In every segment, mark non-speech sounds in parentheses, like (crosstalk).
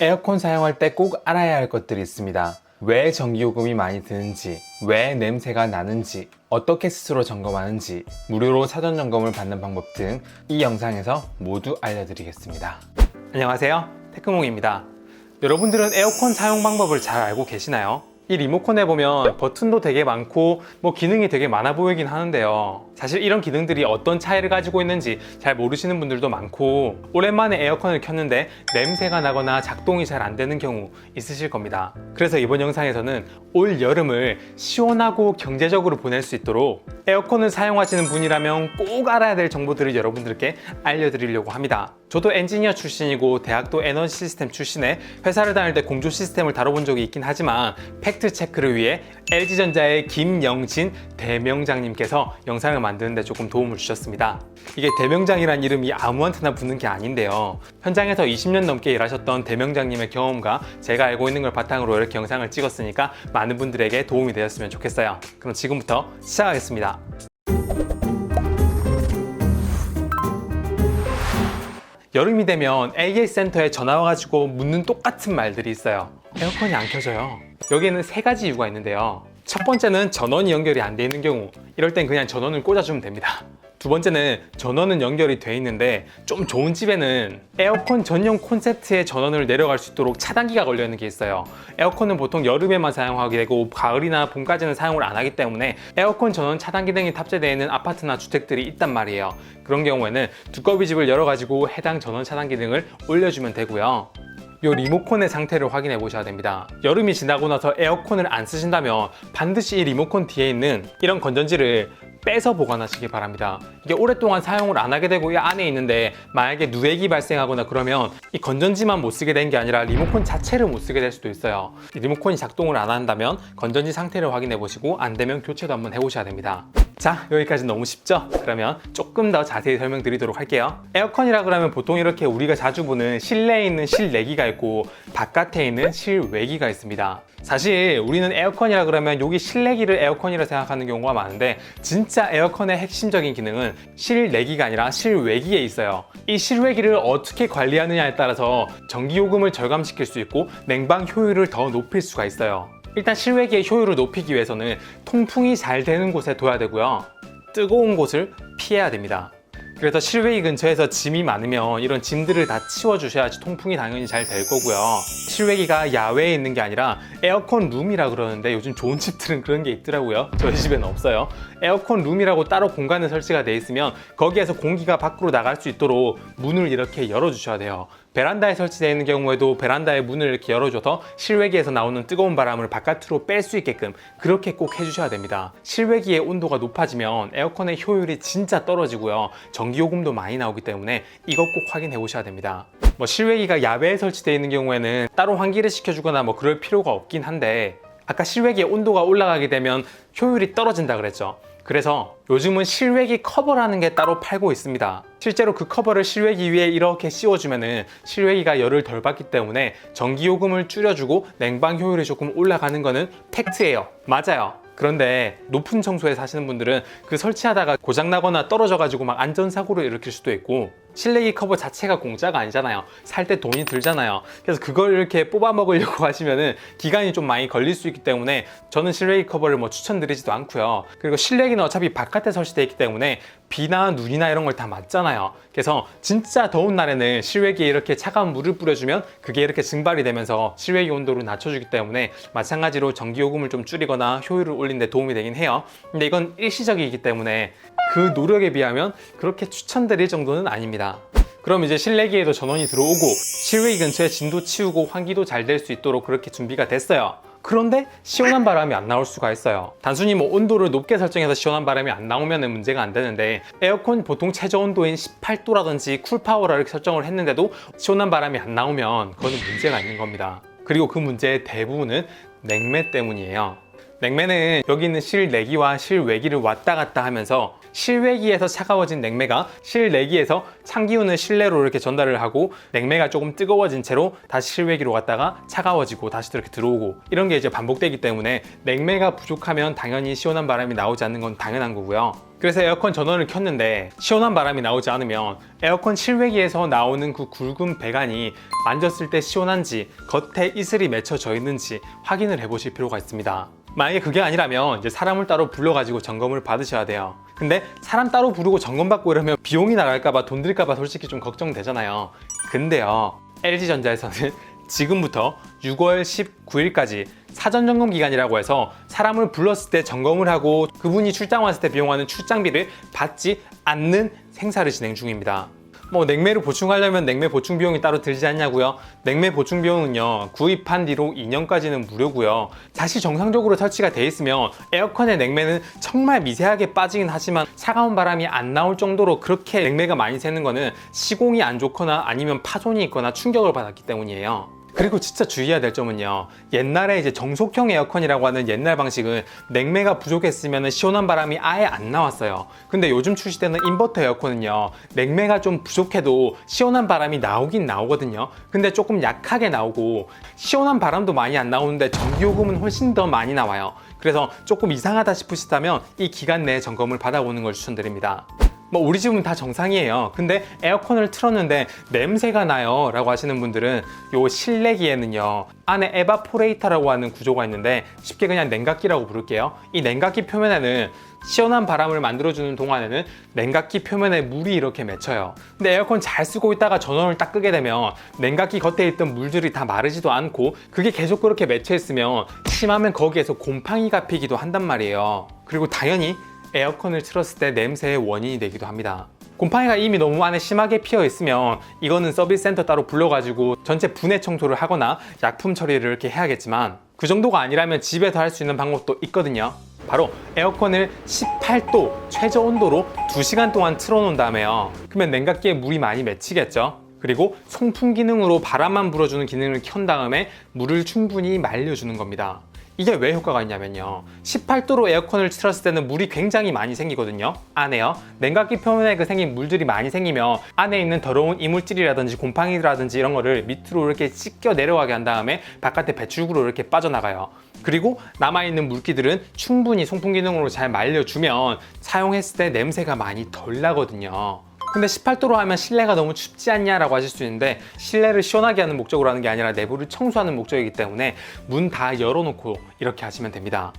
에어컨 사용할 때 꼭 알아야 할 것들이 있습니다. 왜 전기요금이 많이 드는지, 왜 냄새가 나는지, 어떻게 스스로 점검하는지, 무료로 사전 점검을 받는 방법 등 이 영상에서 모두 알려드리겠습니다. 안녕하세요. 테크몽입니다. 여러분들은 에어컨 사용 방법을 잘 알고 계시나요? 이 리모컨에 보면 버튼도 되게 많고 뭐 기능이 되게 많아 보이긴 하는데요. 사실 이런 기능들이 어떤 차이를 가지고 있는지 잘 모르시는 분들도 많고 오랜만에 에어컨을 켰는데 냄새가 나거나 작동이 잘 안 되는 경우 있으실 겁니다. 그래서 이번 영상에서는 올 여름을 시원하고 경제적으로 보낼 수 있도록 에어컨을 사용하시는 분이라면 꼭 알아야 될 정보들을 여러분들께 알려드리려고 합니다. 저도 엔지니어 출신이고 대학도 에너지 시스템 출신에 회사를 다닐 때 공조 시스템을 다뤄본 적이 있긴 하지만 팩트 체크를 위해 LG전자의 김영진 대명장님께서 영상을 만드는데 조금 도움을 주셨습니다. 이게 대명장이란 이름이 아무한테나 붙는 게 아닌데요. 현장에서 20년 넘게 일하셨던 대명장님의 경험과 제가 알고 있는 걸 바탕으로 이렇게 영상을 찍었으니까 많은 분들에게 도움이 되었으면 좋겠어요. 그럼 지금부터 시작하겠습니다. 여름이 되면 AA 센터에 전화 와가지고 묻는 똑같은 말들이 있어요. 에어컨이 안 켜져요. 여기에는 세 가지 이유가 있는데요. 첫 번째는 전원이 연결이 안돼 있는 경우. 이럴 땐 그냥 전원을 꽂아주면 됩니다. 두 번째는 전원은 연결이 돼 있는데 좀 좋은 집에는 에어컨 전용 콘센트에 전원을 내려갈 수 있도록 차단기가 걸려 있는 게 있어요. 에어컨은 보통 여름에만 사용하게 되고 가을이나 봄까지는 사용을 안 하기 때문에 에어컨 전원 차단 기능이 탑재되어 있는 아파트나 주택들이 있단 말이에요. 그런 경우에는 두꺼비 집을 열어가지고 해당 전원 차단 기능을 올려주면 되고요. 요 리모컨의 상태를 확인해 보셔야 됩니다. 여름이 지나고 나서 에어컨을 안 쓰신다면 반드시 이 리모컨 뒤에 있는 이런 건전지를 빼서 보관하시기 바랍니다. 이게 오랫동안 사용을 안 하게 되고 이 안에 있는데 만약에 누액이 발생하거나 그러면 이 건전지만 못 쓰게 된 게 아니라 리모컨 자체를 못 쓰게 될 수도 있어요. 이 리모컨이 작동을 안 한다면 건전지 상태를 확인해 보시고 안 되면 교체도 한번 해 보셔야 됩니다. 자 여기까지 너무 쉽죠? 그러면 조금 더 자세히 설명드리도록 할게요. 에어컨이라 그러면 보통 이렇게 우리가 자주 보는 실내에 있는 실내기가 있고 바깥에 있는 실외기가 있습니다. 사실 우리는 에어컨이라 그러면 여기 실내기를 에어컨이라 생각하는 경우가 많은데 진짜 에어컨의 핵심적인 기능은 실내기가 아니라 실외기에 있어요. 이 실외기를 어떻게 관리하느냐에 따라서 전기요금을 절감시킬 수 있고 냉방 효율을 더 높일 수가 있어요. 일단 실외기의 효율을 높이기 위해서는 통풍이 잘 되는 곳에 둬야 되고요. 뜨거운 곳을 피해야 됩니다. 그래서 실외기 근처에서 짐이 많으면 이런 짐들을 다 치워주셔야지 통풍이 당연히 잘 될 거고요. 실외기가 야외에 있는 게 아니라 에어컨 룸이라 그러는데 요즘 좋은 집들은 그런 게 있더라고요. 저희 집에는 없어요. 에어컨 룸이라고 따로 공간에 설치가 돼 있으면 거기에서 공기가 밖으로 나갈 수 있도록 문을 이렇게 열어주셔야 돼요. 베란다에 설치되어 있는 경우에도 베란다의 문을 이렇게 열어줘서 실외기에서 나오는 뜨거운 바람을 바깥으로 뺄 수 있게끔 그렇게 꼭 해주셔야 됩니다. 실외기의 온도가 높아지면 에어컨의 효율이 진짜 떨어지고요. 전기요금도 많이 나오기 때문에 이것 꼭 확인해 보셔야 됩니다. 뭐 실외기가 야외에 설치되어 있는 경우에는 따로 환기를 시켜주거나 뭐 그럴 필요가 없긴 한데 아까 실외기의 온도가 올라가게 되면 효율이 떨어진다 그랬죠. 그래서 요즘은 실외기 커버라는 게 따로 팔고 있습니다. 실제로 그 커버를 실외기 위에 이렇게 씌워주면은 실외기가 열을 덜 받기 때문에 전기요금을 줄여주고 냉방 효율이 조금 올라가는 거는 팩트예요. 맞아요. 그런데 높은 청소에 사시는 분들은 그 설치하다가 고장나거나 떨어져가지고 막 안전사고를 일으킬 수도 있고 실내기 커버 자체가 공짜가 아니잖아요. 살 때 돈이 들잖아요. 그래서 그걸 이렇게 뽑아 먹으려고 (laughs) 하시면은 기간이 좀 많이 걸릴 수 있기 때문에 저는 실내기 커버를 뭐 추천드리지도 않고요. 그리고 실내기는 어차피 바깥에 설치되어 있기 때문에 비나 눈이나 이런 걸 다 맞잖아요. 그래서 진짜 더운 날에는 실외기에 이렇게 차가운 물을 뿌려주면 그게 이렇게 증발이 되면서 실외기 온도를 낮춰주기 때문에 마찬가지로 전기요금을 좀 줄이거나 효율을 올리는 데 도움이 되긴 해요. 근데 이건 일시적이기 때문에 그 노력에 비하면 그렇게 추천드릴 정도는 아닙니다. 그럼 이제 실내기에도 전원이 들어오고 실외기 근처에 짐도 치우고 환기도 잘 될 수 있도록 그렇게 준비가 됐어요. 그런데 시원한 바람이 안 나올 수가 있어요. 단순히 뭐 온도를 높게 설정해서 시원한 바람이 안 나오면 문제가 안 되는데 에어컨 보통 최저 온도인 18도라든지 쿨파워를 이렇게 설정을 했는데도 시원한 바람이 안 나오면 그거는 문제가 있는 겁니다. 그리고 그 문제의 대부분은 냉매 때문이에요. 냉매는 여기 있는 실내기와 실외기를 왔다 갔다 하면서 실외기에서 차가워진 냉매가 실내기에서 찬 기운을 실내로 이렇게 전달을 하고 냉매가 조금 뜨거워진 채로 다시 실외기로 갔다가 차가워지고 다시 이렇게 들어오고 이런 게 이제 반복되기 때문에 냉매가 부족하면 당연히 시원한 바람이 나오지 않는 건 당연한 거고요. 그래서 에어컨 전원을 켰는데 시원한 바람이 나오지 않으면 에어컨 실외기에서 나오는 그 굵은 배관이 만졌을 때 시원한지 겉에 이슬이 맺혀져 있는지 확인을 해보실 필요가 있습니다. 만약에 그게 아니라면 이제 사람을 따로 불러가지고 점검을 받으셔야 돼요. 근데 사람 따로 부르고 점검받고 이러면 비용이 나갈까봐 돈 들까봐 솔직히 좀 걱정되잖아요. 근데요, LG전자에서는 (laughs) 지금부터 6월 19일까지 사전 점검 기간이라고 해서 사람을 불렀을 때 점검을 하고 그분이 출장 왔을 때 비용하는 출장비를 받지 않는 행사를 진행 중입니다. 뭐 냉매를 보충하려면 냉매 보충 비용이 따로 들지 않냐고요? 냉매 보충 비용은요 구입한 뒤로 2년까지는 무료고요. 사실 정상적으로 설치가 돼 있으면 에어컨의 냉매는 정말 미세하게 빠지긴 하지만 차가운 바람이 안 나올 정도로 그렇게 냉매가 많이 새는 거는 시공이 안 좋거나 아니면 파손이 있거나 충격을 받았기 때문이에요. 그리고 진짜 주의해야 될 점은요. 옛날에 이제 정속형 에어컨이라고 하는 옛날 방식은 냉매가 부족했으면 시원한 바람이 아예 안 나왔어요. 근데 요즘 출시되는 인버터 에어컨은요. 냉매가 좀 부족해도 시원한 바람이 나오긴 나오거든요. 근데 조금 약하게 나오고 시원한 바람도 많이 안 나오는데 전기요금은 훨씬 더 많이 나와요. 그래서 조금 이상하다 싶으시다면 이 기간 내에 점검을 받아보는 걸 추천드립니다. 뭐 우리 집은 다 정상이에요. 근데 에어컨을 틀었는데 냄새가 나요 라고 하시는 분들은 요 실내기에는요 안에 에바포레이터라고 하는 구조가 있는데 쉽게 그냥 냉각기라고 부를게요. 이 냉각기 표면에는 시원한 바람을 만들어주는 동안에는 냉각기 표면에 물이 이렇게 맺혀요. 근데 에어컨 잘 쓰고 있다가 전원을 딱 끄게 되면 냉각기 겉에 있던 물들이 다 마르지도 않고 그게 계속 그렇게 맺혀 있으면 심하면 거기에서 곰팡이가 피기도 한단 말이에요. 그리고 당연히 에어컨을 틀었을 때 냄새의 원인이 되기도 합니다. 곰팡이가 이미 너무 안에 심하게 피어 있으면 이거는 서비스 센터 따로 불러가지고 전체 분해 청소를 하거나 약품 처리를 이렇게 해야겠지만 그 정도가 아니라면 집에서 할 수 있는 방법도 있거든요. 바로 에어컨을 18도 최저 온도로 2시간 동안 틀어놓은 다음에요. 그러면 냉각기에 물이 많이 맺히겠죠. 그리고 송풍 기능으로 바람만 불어주는 기능을 켠 다음에 물을 충분히 말려주는 겁니다. 이게 왜 효과가 있냐면요. 18도로 에어컨을 틀었을 때는 물이 굉장히 많이 생기거든요. 안에요. 냉각기 표면에 그 생긴 물들이 많이 생기면 안에 있는 더러운 이물질이라든지 곰팡이라든지 이런 거를 밑으로 이렇게 씻겨 내려가게 한 다음에 바깥에 배출구로 이렇게 빠져나가요. 그리고 남아있는 물기들은 충분히 송풍 기능으로 잘 말려주면 사용했을 때 냄새가 많이 덜 나거든요. 근데 18도로 하면 실내가 너무 춥지 않냐라고 하실 수 있는데 실내를 시원하게 하는 목적으로 하는 게 아니라 내부를 청소하는 목적이기 때문에 문 다 열어놓고 이렇게 하시면 됩니다.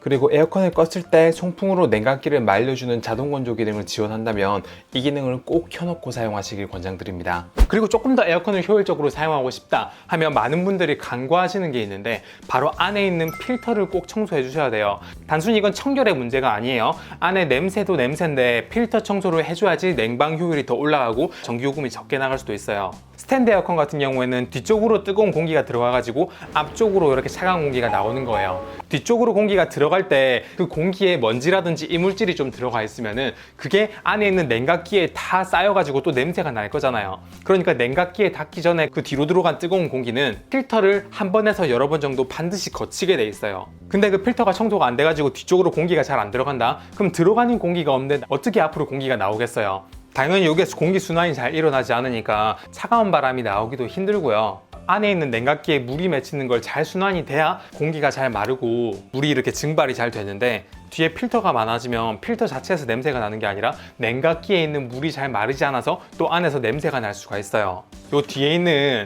그리고 에어컨을 껐을 때 송풍으로 냉각기를 말려주는 자동 건조 기능을 지원한다면 이 기능을 꼭 켜놓고 사용하시길 권장드립니다. 그리고 조금 더 에어컨을 효율적으로 사용하고 싶다 하면 많은 분들이 간과하시는 게 있는데 바로 안에 있는 필터를 꼭 청소해 주셔야 돼요. 단순히 이건 청결의 문제가 아니에요. 안에 냄새도 냄새인데 필터 청소를 해줘야지 냉방 효율이 더 올라가고 전기요금이 적게 나갈 수도 있어요. 스탠드 에어컨 같은 경우에는 뒤쪽으로 뜨거운 공기가 들어가가지고 앞쪽으로 이렇게 차가운 공기가 나오는 거예요. 뒤쪽으로 공기가 들어갈 때 그 공기에 먼지라든지 이물질이 좀 들어가 있으면은 그게 안에 있는 냉각기에 다 쌓여가지고 또 냄새가 날 거잖아요. 그러니까 냉각기에 닿기 전에 그 뒤로 들어간 뜨거운 공기는 필터를 한 번에서 여러 번 정도 반드시 거치게 돼 있어요. 근데 그 필터가 청소가 안 돼가지고 뒤쪽으로 공기가 잘 안 들어간다? 그럼 들어가는 공기가 없는데 어떻게 앞으로 공기가 나오겠어요? 당연히 여기에서 공기 순환이 잘 일어나지 않으니까 차가운 바람이 나오기도 힘들고요. 안에 있는 냉각기에 물이 맺히는 걸 잘 순환이 돼야 공기가 잘 마르고 물이 이렇게 증발이 잘 되는데 뒤에 필터가 많아지면 필터 자체에서 냄새가 나는 게 아니라 냉각기에 있는 물이 잘 마르지 않아서 또 안에서 냄새가 날 수가 있어요. 요 뒤에 있는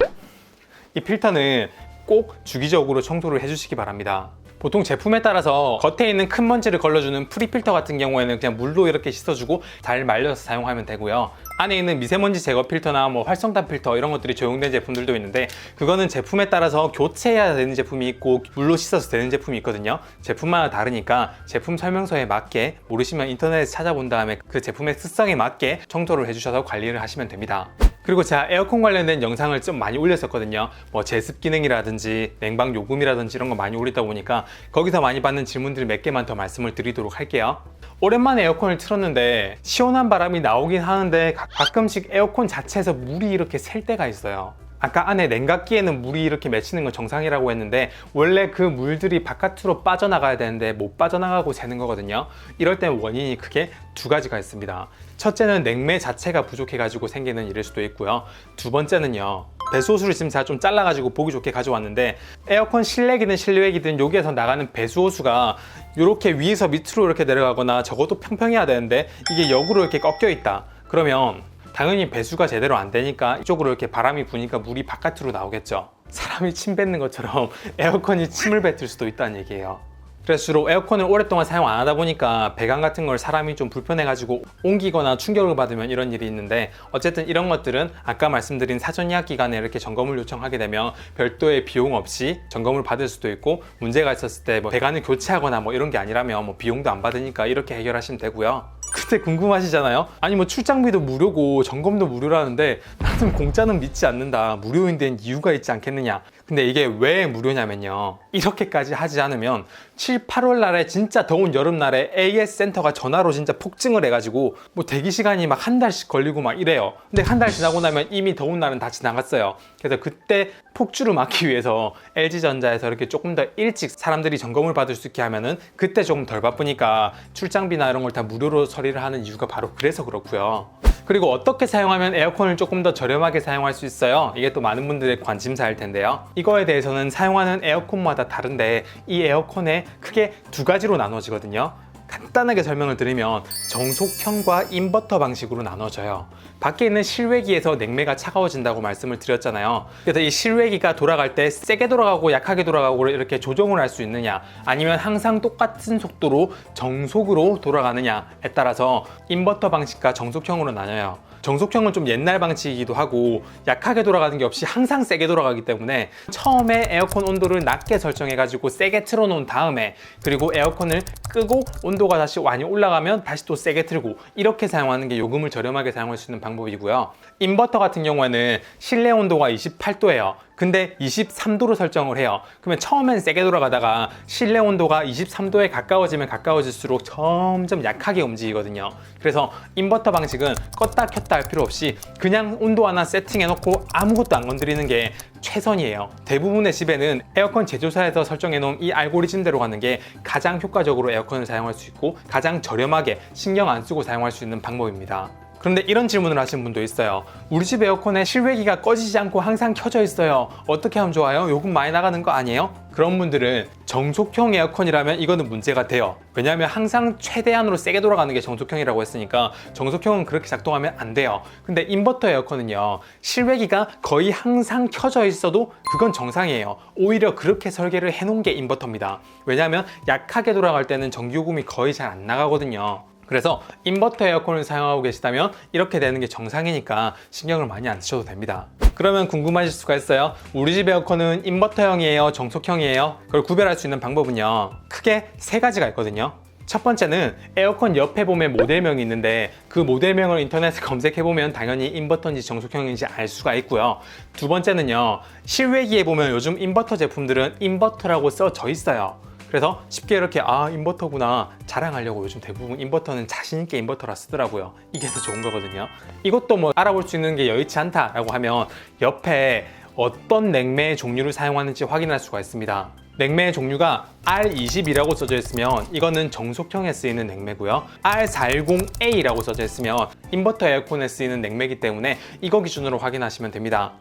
이 필터는 꼭 주기적으로 청소를 해주시기 바랍니다. 보통 제품에 따라서 겉에 있는 큰 먼지를 걸러주는 프리필터 같은 경우에는 그냥 물로 이렇게 씻어주고 잘 말려서 사용하면 되고요. 안에 있는 미세먼지 제거 필터나 뭐 활성탄 필터 이런 것들이 적용된 제품들도 있는데 그거는 제품에 따라서 교체해야 되는 제품이 있고 물로 씻어서 되는 제품이 있거든요. 제품마다 다르니까 제품 설명서에 맞게 모르시면 인터넷에 찾아본 다음에 그 제품의 특성에 맞게 청소를 해주셔서 관리를 하시면 됩니다. 그리고 제가 에어컨 관련된 영상을 좀 많이 올렸었거든요. 뭐 제습 기능이라든지 냉방 요금이라든지 이런 거 많이 올리다 보니까 거기서 많이 받는 질문들 몇 개만 더 말씀을 드리도록 할게요. 오랜만에 에어컨을 틀었는데 시원한 바람이 나오긴 하는데 가- 가끔씩 에어컨 자체에서 물이 이렇게 셀 때가 있어요. 아까 안에 냉각기에는 물이 이렇게 맺히는 건 정상이라고 했는데 원래 그 물들이 바깥으로 빠져나가야 되는데 못 빠져나가고 새는 거거든요. 이럴 땐 원인이 크게 두 가지가 있습니다. 첫째는 냉매 자체가 부족해가지고 생기는 일일 수도 있고요. 두 번째는요. 배수호수를 지금 제가 좀 잘라가지고 보기 좋게 가져왔는데 에어컨 실내기든 실외기든 여기에서 나가는 배수호수가 이렇게 위에서 밑으로 이렇게 내려가거나 적어도 평평해야 되는데 이게 역으로 이렇게 꺾여 있다. 그러면 당연히 배수가 제대로 안 되니까 이쪽으로 이렇게 바람이 부니까 물이 바깥으로 나오겠죠. 사람이 침 뱉는 것처럼 (laughs) 에어컨이 침을 뱉을 수도 있다는 얘기예요. 그래서 주로 에어컨을 오랫동안 사용 안 하다 보니까 배관 같은 걸 사람이 좀 불편해가지고 옮기거나 충격을 받으면 이런 일이 있는데 어쨌든 이런 것들은 아까 말씀드린 사전 예약 기간에 이렇게 점검을 요청하게 되면 별도의 비용 없이 점검을 받을 수도 있고 문제가 있었을 때 뭐 배관을 교체하거나 뭐 이런 게 아니라면 뭐 비용도 안 받으니까 이렇게 해결하시면 되고요. 근데 궁금하시잖아요? 아니 뭐 출장비도 무료고 점검도 무료라는데 나는 공짜는 믿지 않는다. 무료인 데는 이유가 있지 않겠느냐. 근데 이게 왜 무료냐면요. 이렇게까지 하지 않으면 7, 8월 날에 진짜 더운 여름날에 AS 센터가 전화로 진짜 폭증을 해가지고 뭐 대기 시간이 막 한 달씩 걸리고 막 이래요. 근데 한 달 지나고 나면 이미 더운 날은 다 지나갔어요. 그래서 그때 폭주를 막기 위해서 LG전자에서 이렇게 조금 더 일찍 사람들이 점검을 받을 수 있게 하면은 그때 조금 덜 바쁘니까 출장비나 이런 걸 다 무료로 처리를 하는 이유가 바로 그래서 그렇고요. 그리고 어떻게 사용하면 에어컨을 조금 더 저렴하게 사용할 수 있어요? 이게 또 많은 분들의 관심사일 텐데요. 이거에 대해서는 사용하는 에어컨마다 다른데 이 에어컨에 크게 두 가지로 나눠지거든요. 간단하게 설명을 드리면 정속형과 인버터 방식으로 나눠져요. 밖에 있는 실외기에서 냉매가 차가워진다고 말씀을 드렸잖아요. 그래서 이 실외기가 돌아갈 때 세게 돌아가고 약하게 돌아가고 이렇게 조정을 할 수 있느냐, 아니면 항상 똑같은 속도로 정속으로 돌아가느냐에 따라서 인버터 방식과 정속형으로 나뉘어요. 정속형은 좀 옛날 방식이기도 하고 약하게 돌아가는 게 없이 항상 세게 돌아가기 때문에 처음에 에어컨 온도를 낮게 설정해가지고 세게 틀어놓은 다음에 그리고 에어컨을 끄고 온도가 다시 많이 올라가면 다시 또 세게 틀고 이렇게 사용하는 게 요금을 저렴하게 사용할 수 있는 방법 이고요. 인버터 같은 경우에는 실내 온도가 28도예요. 근데 23도로 설정을 해요. 그러면 처음엔 세게 돌아가다가 실내 온도가 23도에 가까워지면 가까워질수록 점점 약하게 움직이거든요. 그래서 인버터 방식은 껐다 켰다 할 필요 없이 그냥 온도 하나 세팅해 놓고 아무것도 안 건드리는 게 최선이에요. 대부분의 집에는 에어컨 제조사에서 설정해 놓은 이 알고리즘대로 가는 게 가장 효과적으로 에어컨을 사용할 수 있고 가장 저렴하게 신경 안 쓰고 사용할 수 있는 방법입니다. 그런데 이런 질문을 하신 분도 있어요. 우리 집 에어컨에 실외기가 꺼지지 않고 항상 켜져 있어요. 어떻게 하면 좋아요? 요금 많이 나가는 거 아니에요? 그런 분들은 정속형 에어컨이라면 이거는 문제가 돼요. 왜냐하면 항상 최대한으로 세게 돌아가는 게 정속형이라고 했으니까 정속형은 그렇게 작동하면 안 돼요. 근데 인버터 에어컨은요, 실외기가 거의 항상 켜져 있어도 그건 정상이에요. 오히려 그렇게 설계를 해놓은 게 인버터입니다. 왜냐하면 약하게 돌아갈 때는 전기요금이 거의 잘 안 나가거든요. 그래서 인버터 에어컨을 사용하고 계시다면 이렇게 되는 게 정상이니까 신경을 많이 안 쓰셔도 됩니다. 그러면 궁금하실 수가 있어요. 우리 집 에어컨은 인버터형이에요, 정속형이에요? 그걸 구별할 수 있는 방법은요. 크게 세 가지가 있거든요. 첫 번째는 에어컨 옆에 보면 모델명이 있는데 그 모델명을 인터넷에 (laughs) 검색해 보면 당연히 인버터인지 정속형인지 알 수가 있고요. 두 번째는요. 실외기에 보면 요즘 인버터 제품들은 인버터라고 써져 있어요. 그래서 쉽게 이렇게 아 인버터구나 자랑하려고 요즘 대부분 인버터는 자신 있게 인버터라 쓰더라고요. 이게 더 좋은 거거든요. 이것도 뭐 알아볼 수 있는 게 여의치 않다라고 하면 옆에 어떤 냉매의 종류를 사용하는지 확인할 수가 있습니다. 냉매의 종류가 R20이라고 써져 있으면 이거는 정속형에 쓰이는 냉매고요. R40A라고 써져 있으면 인버터 에어컨에 쓰이는 냉매이기 때문에 이거 기준으로 확인하시면 됩니다.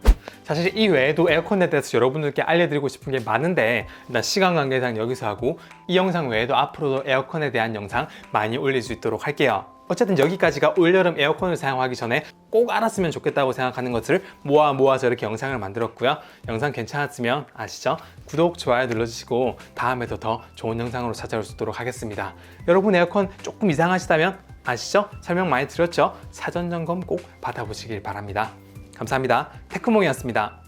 사실 이 외에도 에어컨에 대해서 여러분들께 알려드리고 싶은 게 많은데 일단 시간 관계상 여기서 하고 이 영상 외에도 앞으로도 에어컨에 대한 영상 많이 올릴 수 있도록 할게요. 어쨌든 여기까지가 올여름 에어컨을 사용하기 전에 꼭 알았으면 좋겠다고 생각하는 것을 모아 모아서 이렇게 영상을 만들었고요. 영상 괜찮았으면 아시죠? 구독, 좋아요 눌러주시고 다음에도 더 좋은 영상으로 찾아올 수 있도록 하겠습니다. 여러분 에어컨 조금 이상하시다면 아시죠? 설명 많이 드렸죠? 사전 점검 꼭 받아보시길 바랍니다. 감사합니다. 테크몽이었습니다.